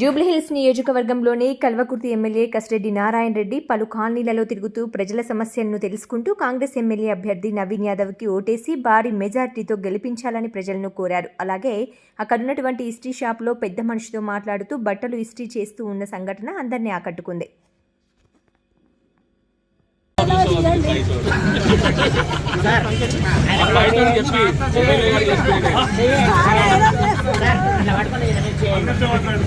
జూబ్లీహిల్స్ నియోజకవర్గంలోని కల్వకుర్తి ఎమ్మెల్యే కసిరెడ్డి నారాయణ రెడ్డి పలు కాలనీలలో తిరుగుతూ ప్రజల సమస్యలను తెలుసుకుంటూ కాంగ్రెస్ ఎమ్మెల్యే అభ్యర్థి నవీన్ యాదవ్కి ఓటేసి భారీ మెజార్టీతో గెలిపించాలని ప్రజలను కోరారు. అలాగే అక్కడున్నటువంటి ఇస్ట్రీ షాప్లో పెద్ద మనిషితో మాట్లాడుతూ బట్టలు ఇస్ట్రీ చేస్తూ ఉన్న సంఘటన అందరినీ ఆకట్టుకుంది. నడపలేదు